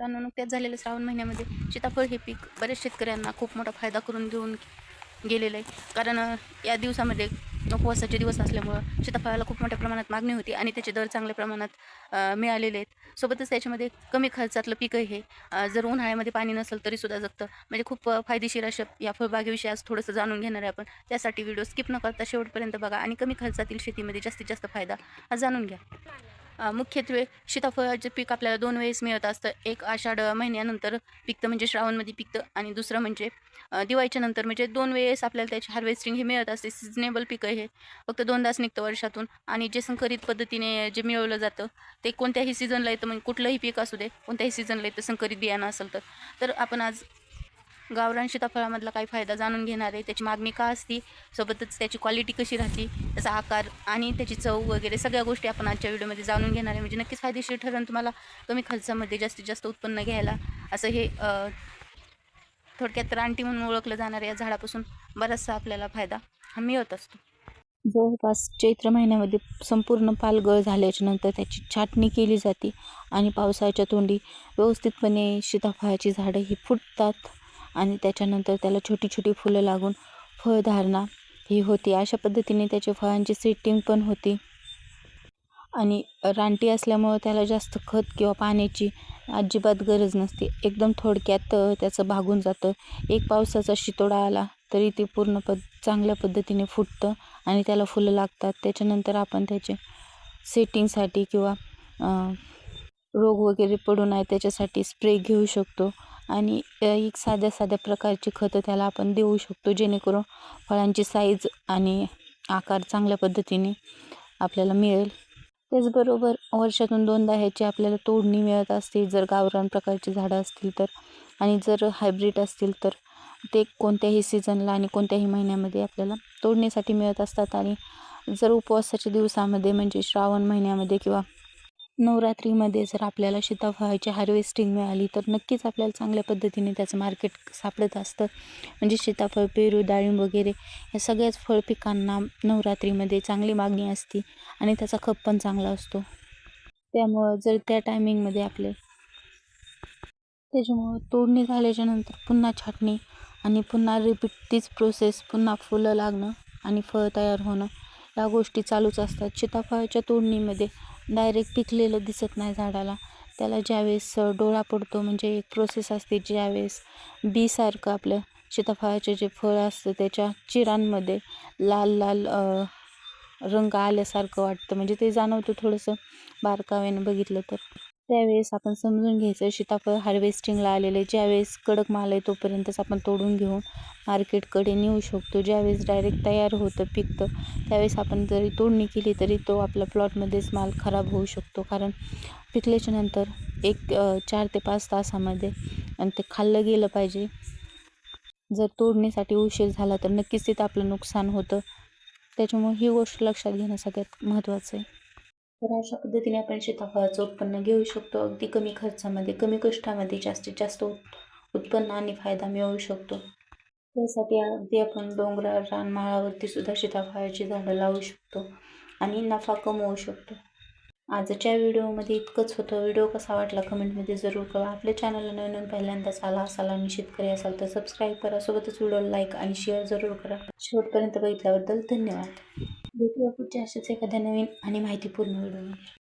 त्यानं नुकत्याच झालेल्या श्रावण महिन्यामध्ये सीताफळ हे पीक बऱ्याच शेतकऱ्यांना खूप मोठा फायदा करून देऊन गेलेलं आहे. कारण या दिवसामध्ये उपवासाचे दिवस असल्यामुळं सीताफळाला खूप मोठ्या प्रमाणात मागणी होती आणि त्याचे दर चांगल्या प्रमाणात मिळालेले आहेत. सोबतच त्याच्यामध्ये कमी खर्चातलं पीक आहे. हे जर उन्हाळ्यामध्ये पाणी नसेल तरीसुद्धा जगतं. म्हणजे खूप फायदेशीर अशा या फळबागेविषयी आज थोडंसं जाणून घेणार आहे आपण. त्यासाठी व्हिडिओ स्किप न करता शेवटपर्यंत बघा आणि कमी खर्चातील शेतीमध्ये जास्तीत जास्त फायदा हा जाणून घ्या. मुख्यत्वे सीताफळाचे पीक आपल्याला दोन वेळेस मिळत असतं. एक आषाढ महिन्यानंतर पिकतं म्हणजे श्रावणमध्ये पिकतं आणि दुसरं म्हणजे दिवाळीच्या नंतर म्हणजे दोन वेळेस आपल्याला त्याची हार्वेस्टिंग हे मिळत असते. सिजनेबल पिकं हे. फक्त दोनदाच निघतं वर्षातून. आणि जे संकरित पद्धतीने जे मिळवलं जातं ते कोणत्याही सीझनला येतं. म्हणजे कुठलंही पीक असू दे कोणत्याही सीझनला येतं संकरित बियाणं असेल तर. तर आपण आज गावरान सीताफळामधला काय फायदा जाणून घेणार आहे. त्याची मागणी का असती? सोबतच त्याची क्वालिटी कशी राहते? त्याचा आकार आणि त्याची चव वगैरे सगळ्या गोष्टी आपण आजच्या व्हिडिओमध्ये जाणून घेणार आहे. म्हणजे नक्कीच फायदेशीर ठरेल तुम्हाला कमी खर्चामध्ये जास्तीत जास्त उत्पन्न घ्यायला. असं हे थोडक्यात रानटी म्हणून ओळखलं जाणाऱ्या या झाडापासून बराचसा आपल्याला फायदा हा मिळत असतो. जवळपास चैत्र महिन्यामध्ये संपूर्ण पालगळ झाल्याच्यानंतर त्याची छाटणी केली जाते आणि पावसाच्या तोंडी व्यवस्थितपणे सीताफळाची झाडं ही फुटतात. आणि त्याच्यानंतर त्याला छोटी छोटी फुलं लागून फळधारणा ही होती. अशा पद्धतीने त्याच्या फळांची सेटिंग पण होती. आणि रानटी असल्यामुळं त्याला जास्त खत किंवा पाण्याची अजिबात गरज नसते. एकदम थोडक्यात त्याचं भागून जातं. एक पावसाचा शितोडा आला तरी ते पूर्ण पद चांगल्या पद्धतीने फुटतं आणि त्याला फुलं लागतात. त्याच्यानंतर आपण त्याचे सेटिंगसाठी किंवा रोग वगैरे पडू नये त्याच्यासाठी स्प्रे घेऊ शकतो. आणि एक साध्या साध्या प्रकारची खतं त्याला आपण देऊ शकतो जेणेकरून फळांची साईज आणि आकार चांगल्या पद्धतीने आपल्याला मिळेल. त्याचबरोबर वर्षातून दोनदा ह्याची आपल्याला तोडणी मिळत असते. जर गावरान प्रकारची झाडं असतील तर आणि जर हायब्रिड असतील तर ते कोणत्याही सीझनला आणि कोणत्याही महिन्यामध्ये आपल्याला तोडणीसाठी मिळत असतात. आणि जर उपवासाच्या दिवसामध्ये म्हणजे श्रावण महिन्यामध्ये किंवा नवरात्रीमध्ये जर आपल्याला सीताफळाची हार्वेस्टिंग मिळाली तर नक्कीच आपल्याला चांगल्या पद्धतीने त्याचं मार्केट सापडत असतं. म्हणजे सीताफळ पेरू डाळिंब वगैरे या सगळ्याच फळ पिकांना नवरात्रीमध्ये चांगली मागणी असते आणि त्याचा खप पण चांगला असतो. त्यामुळं जर त्या टायमिंगमध्ये आपले त्याच्यामुळं तोडणी झाल्याच्यानंतर पुन्हा छाटणी आणि पुन्हा रिपीट तीच प्रोसेस पुन्हा फुलं लागणं आणि फळ तयार होणं या गोष्टी चालूच असतात. सीताफळाच्या तोडणीमध्ये डायरेक्ट पिकलेलं दिसत नाही झाडाला. त्याला ज्यावेळेस डोळा पडतो म्हणजे एक प्रोसेस असते ज्यावेळेस बीसारखं आपलं सीताफळाचे जे फळ असतं त्याच्या चिरांमध्ये लाल लाल रंग आल्यासारखं वाटतं. म्हणजे ते जाणवतं थोडंसं बारकाव्याने बघितलं तर. त्यावेळेस आपण समजून घ्यायचं सीताफळ हार्वेस्टिंगला आलेले ज्यावेळेस कडक माल आहे तोपर्यंतच आपण तोडून घेऊन मार्केटकडे नेऊ शकतो. ज्यावेळेस डायरेक्ट तयार होतं पिकतं त्यावेळेस आपण जरी तोडणी केली तरी तो आपल्या प्लॉटमध्येच माल खराब होऊ शकतो. कारण पिकल्याच्या नंतर एक चार ते पाच तासामध्ये आणि ते खाल्लं गेलं पाहिजे. जर तोडणीसाठी उशीर झाला तर नक्कीच तिथं आपलं नुकसान होतं. त्याच्यामुळे ही गोष्ट लक्षात घेणं सगळ्यात महत्त्वाचं आहे. तर अशा पद्धतीने आपण सीताफळाचं उत्पन्न घेऊ शकतो. अगदी कमी खर्चामध्ये कमी कष्टामध्ये जास्तीत जास्त उत्पन्न आणि फायदा मिळवू शकतो. त्यासाठी अगदी आपण डोंगराळ रानमाळावरती सुद्धा सीताफळाची झाडं लावू शकतो आणि नफा कमवू शकतो. आजच्या व्हिडिओमध्ये इतकंच होतं. व्हिडिओ कसा वाटला कमेंटमध्ये जरूर कळवा. आपल्या चॅनलला नवीन पहिल्यांदाच आला असाल आणि शेतकरी असाल तर सबस्क्राईब करा. सोबतच व्हिडिओ लाईक आणि शेअर जरूर करा. शेवटपर्यंत बघितल्याबद्दल धन्यवाद. भेटूया पुढच्या अशाच एखाद्या नवीन आणि माहितीपूर्ण व्हिडिओमध्ये